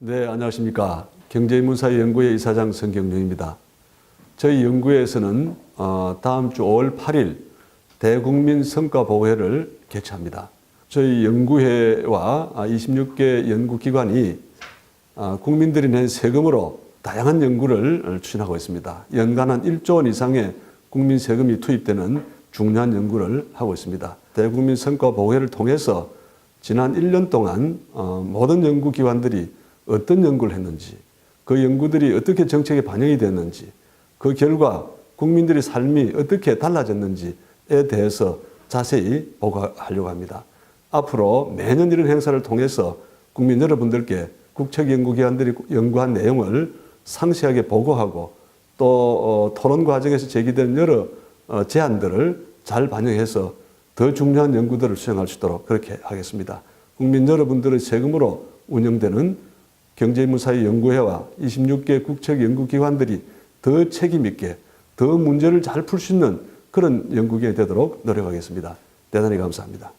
네, 안녕하십니까. 경제문사 연구회 이사장 성경룡입니다. 저희 연구회에서는 어, 다음 주 5월 8일 대국민 성과보고회를 개최합니다. 저희 연구회와 26개 연구기관이 어, 국민들이 낸 세금으로 다양한 연구를 추진하고 있습니다. 연간 한 1조 원 이상의 국민 세금이 투입되는 중요한 연구를 하고 있습니다. 대국민 성과보고회를 통해서 지난 1년 동안 어, 모든 연구기관들이 어떤 연구를 했는지, 그 연구들이 어떻게 정책에 반영이 됐는지, 그 결과 국민들의 삶이 어떻게 달라졌는지에 대해서 자세히 보고하려고 합니다. 앞으로 매년 이런 행사를 통해서 국민 여러분들께 국책연구기관들이 연구한 내용을 상세하게 보고하고 또 어, 토론 과정에서 제기된 여러 어, 제안들을 잘 반영해서 더 중요한 연구들을 수행할 수 있도록 그렇게 하겠습니다. 국민 여러분들의 세금으로 운영되는 경제문사의 연구회와 26개 국책 연구기관들이 더 책임있게 더 문제를 잘 풀 수 있는 그런 연구기관이 되도록 노력하겠습니다. 대단히 감사합니다.